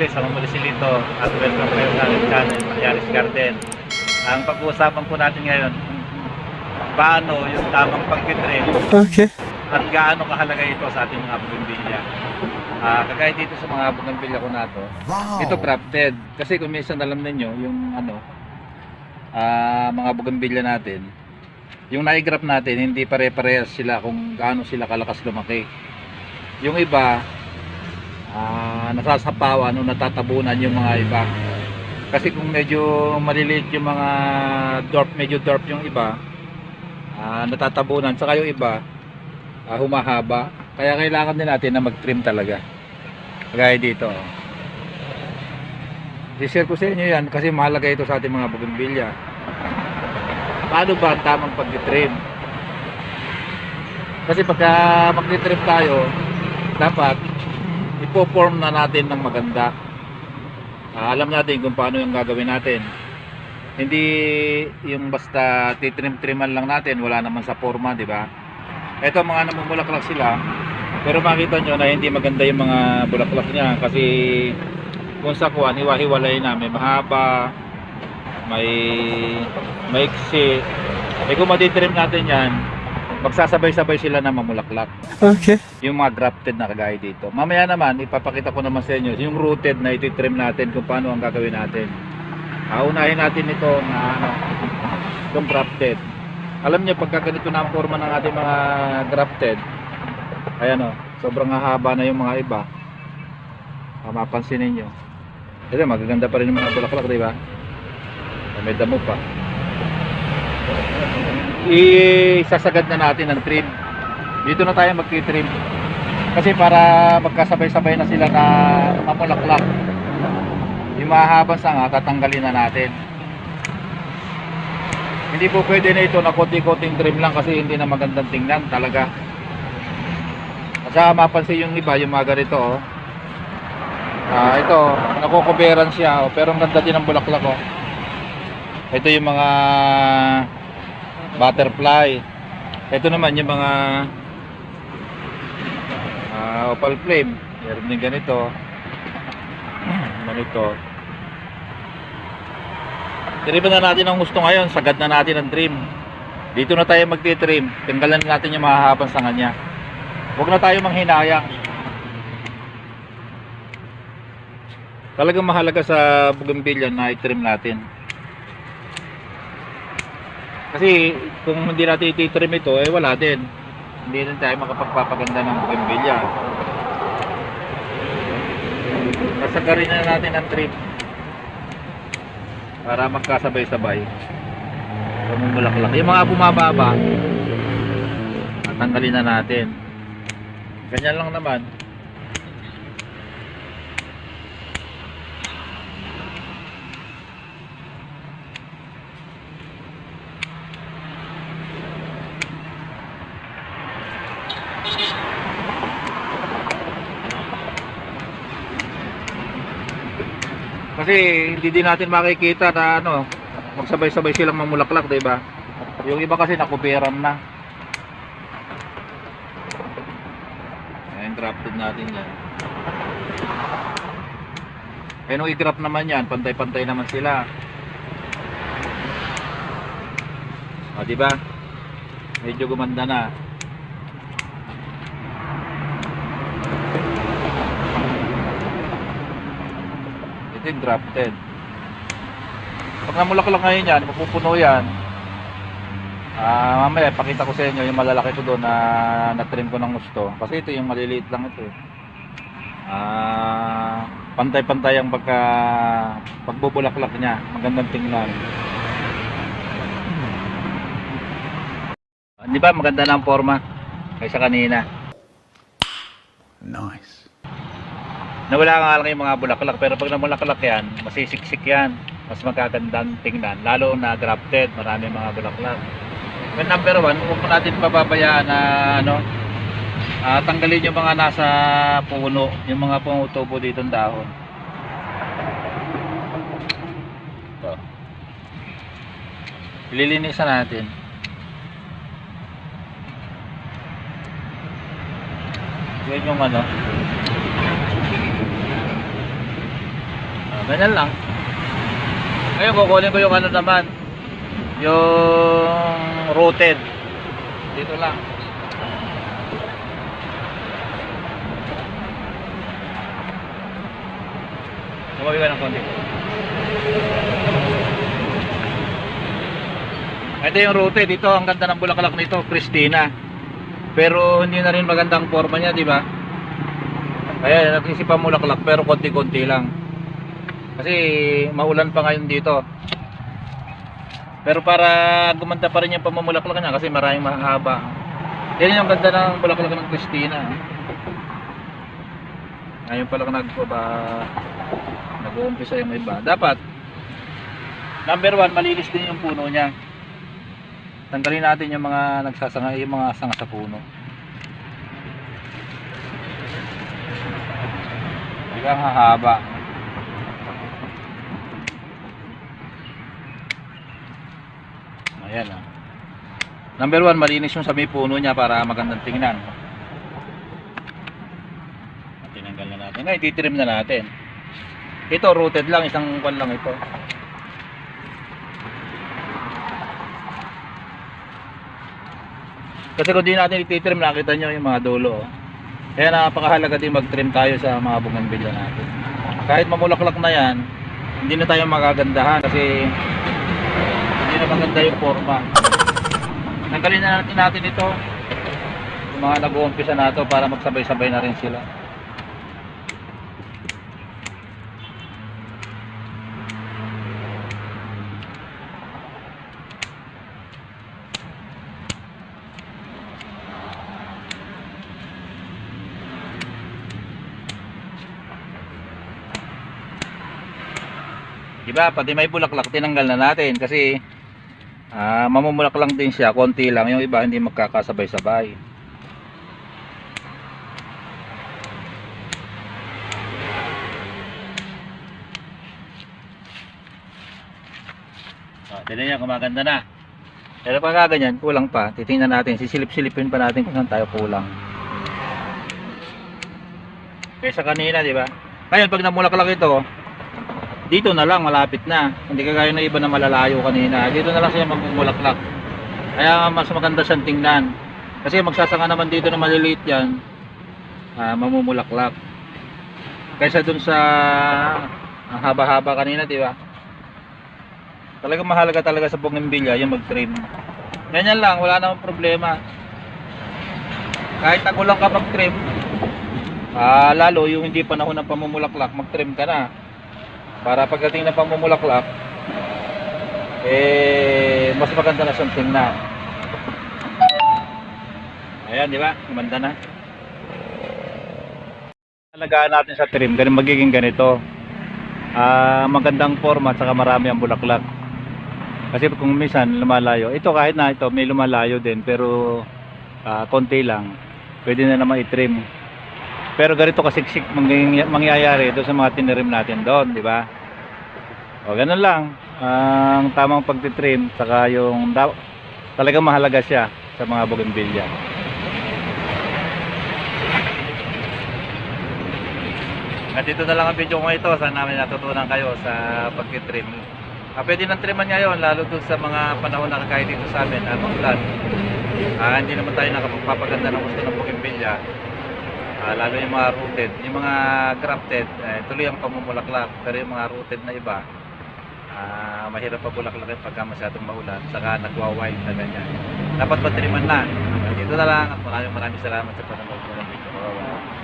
Beses, ako muli si Lito at welcome kayo sa aking channel, Yaris Garden. Ang pag-uusapan po natin ngayon, paano yung tamang pagkitrim Okay. at gaano kahalaga ito sa ating mga bugimbilya. Ah, kagaya dito sa mga bugimbilya ko na to, ito crafted. Kasi kung minsan alam ninyo, yung ano, ah, mga bugimbilya natin, yung naigrap natin, hindi pare-parehas sila kung gaano sila kalakas lumaki. Yung iba, ah, nasasapawan o natatabunan yung mga iba. Kasi kung medyo maliliit yung mga dwarf, medyo dwarf yung iba, ah, natatabunan. Saka yung iba, ah, humahaba. Kaya kailangan din natin na mag-trim talaga. Kagaya dito. I-share ko sa inyo yan kasi mahalaga ito sa ating mga bugimbilya. Paano ba ang tamang pag-trim? Kasi pagka mag-trim tayo, dapat ipo-form na natin ng maganda. Ah, alam natin kung paano yung gagawin natin. Hindi yung basta titrim-triman lang natin, wala naman sa forma, di ba? Ito mga namumulaklak sila, pero makita nyo na hindi maganda yung mga bulaklak niya kasi kung sa kuwan, hiwa-hiwalay na, may mahaba, may maiksi. Eh kung matitrim natin yan, magsasabay-sabay sila na mamulaklak Okay. yung mga grafted na kagaya dito. Mamaya naman, ipapakita ko naman sa inyo yung rooted na ititrim natin kung paano ang gagawin natin. Ah, unahin natin ito na ano, itong grafted. Alam niyo pagka ganito na ang forma ng ating mga grafted, ayan o, sobrang hahaba na yung mga iba. Ah, mapansin ninyo. Ito, magaganda pa rin yung mga bulaklak, di ba? May damo pa. Isasagad na natin ang trim dito na tayo magti-trim kasi para magkasabay-sabay na sila na mamulaklak yung mahahabang sanga tatanggalin na natin. Hindi po pwede na ito na konti-konting trim lang kasi hindi na magandang tingnan talaga. Saka mapansin yung iba yung mga ganito oh. ah, ito nakukuberan siya oh, pero ang ganda din ng bulaklak oh. ito yung mga butterfly. Ito naman yung mga ah, opal flame. Meron din ganito. Ganito. Tripan na natin ang gusto ngayon. Sagad na natin ang trim. Dito na tayo magti-trim. Tanggalan natin yung mahahabang sanga niya huwag na tayo manghinayang talagang mahalaga sa bougainvillea na i-trim natin kasi kung hindi natin ititrim ito eh wala din. Hindi rin tayo makapagpapaganda ng bougainvillea nasagarin na natin ang trim para magkasabay-sabay. Lumulaklak yung mga bumababa tatanggalin na natin. Ganyan lang naman Kasi hindi din natin makikita na ano, magsabay-sabay silang mamulaklak, 'di ba? Yung iba kasi nakuperan na. Ayan, grafted natin yan. Eh nung i-grap naman yan, pantay-pantay naman sila. O, di ba? Medyo gumanda na. Ito yung grafted. Pag namulaklak ngayon yan, mapupuno yan. Ah, mamaya pakita ko sa inyo yung malalaki ko doon na na-trim ko ng gusto. Kasi ito yung maliliit lang ito. eh. Ah, pantay-pantay ang pagka pagbubulaklak niya. Magandang tingnan. Di ba maganda na ang forma kaysa kanina? Nice. Nawala nga lang yung mga bulaklak pero pag namulaklak yan, masisiksik yan. Mas magagandang tingnan. Lalo na grafted, marami mga bulaklak. But number one, huwag natin pababayaan na ano, ah, tanggalin yung mga nasa puno, yung mga pumutubo dito ng dahon. Ito. Lilinisan natin. Yan yung ano, Ganyan lang. Ngayon kukunin ko yung ano naman. Yung rooted. Dito lang. Tumabi ka ng konti. Ito yung rooted. Dito ang ganda ng bulaklak nito, Christina. Pero hindi na rin magandang forma niya, di ba? Kaya nag-isipan mulaklak pero konti-konti lang. Kasi maulan pa ngayon dito. Pero para gumanda pa rin yung pamumulaklak niya kasi maraming mahaba. Yan yung ganda ng bulaklak ng Christina. Ngayon pa lang nagpaba nag-uumpisa yung iba. Dapat number one, malinis din yung puno niya. Tanggalin natin yung mga nagsasanga, yung mga sanga sa puno. Biglang hahaba. Ayan ah. Number one, malinis yung sa may puno niya para magandang tingnan. Tinanggal na natin. Ngayon, titrim na natin. Ito, rooted lang. Isang kwan lang ito. Kasi kung di natin ititrim, nakita nyo yung mga dulo. oh. Kaya napakahalaga din mag-trim tayo sa mga bougainvillea natin. Kahit mamulaklak na yan, hindi na tayo magagandahan kasi maganda yung forma. Tanggalin na natin natin ito. Yung mga nag-uumpisa na ito para magsabay-sabay na rin sila. Diba? Pati may bulaklak, tinanggal na natin kasi ah mamumulak lang din siya, konti lang. Yung iba hindi magkakasabay-sabay. Ah, tignan niya, kumaganda na. Pero pag ganyan, kulang pa. Titingnan natin, sisilip-silipin pa natin kung saan tayo kulang. Kaysa kanina, di ba? Ngayon, pag namulaklak ito, dito na lang malapit na. Hindi kagaya ng iba na malalayo kanina. Dito na lang siya magmumulaklak. Kaya mas maganda siyang tingnan. Kasi magsasanga naman dito na maliliit yan ah, mamumulaklak. Kaysa dun sa ang haba-haba kanina di ba? Talagang mahalaga talaga sa bougainvillea yung mag-trim. Ganyan lang wala namang problema. Kahit tagulang ka mag-trim ah, lalo yung hindi panahon ng pamumulaklak mag-trim ka na para pagdating ng pamumulaklak eh mas maganda na siyang tingnan ayan di ba? Gumanda na. Alagaan natin sa trim. Ganun magiging ganito. Ah magandang forma saka marami ang bulaklak. Kasi kung minsan lumalayo ito kahit na ito may lumalayo din pero ah, konti lang. Pwede na naman i-trim pero ganito kasiksik mangyay- mangyayari doon sa mga tinirim natin doon, di ba? O ganun lang. Ang tamang pagtitrim saka yung talagang mahalaga siya sa mga bougainvillea. At dito na lang ang video ko ito. Sana namin natutunan kayo sa pagtitrim. Ah, pwede nang triman ngayon, lalo dun sa mga panahon na kagaya dito sa amin, at ulan. Ah, hindi naman tayo nakapagpapaganda ng gusto ng bougainvillea. Ah, lalo yung mga rooted, yung mga grafted, eh, tuloy ang pamumulaklak. Pero yung mga rooted na iba, ah, mahirap pa bulaklakin pagka masyadong maulan, saka nagwa-wild na ganyan. Dapat patriman na. Dito na lang at maraming maraming salamat sa panonood ng video.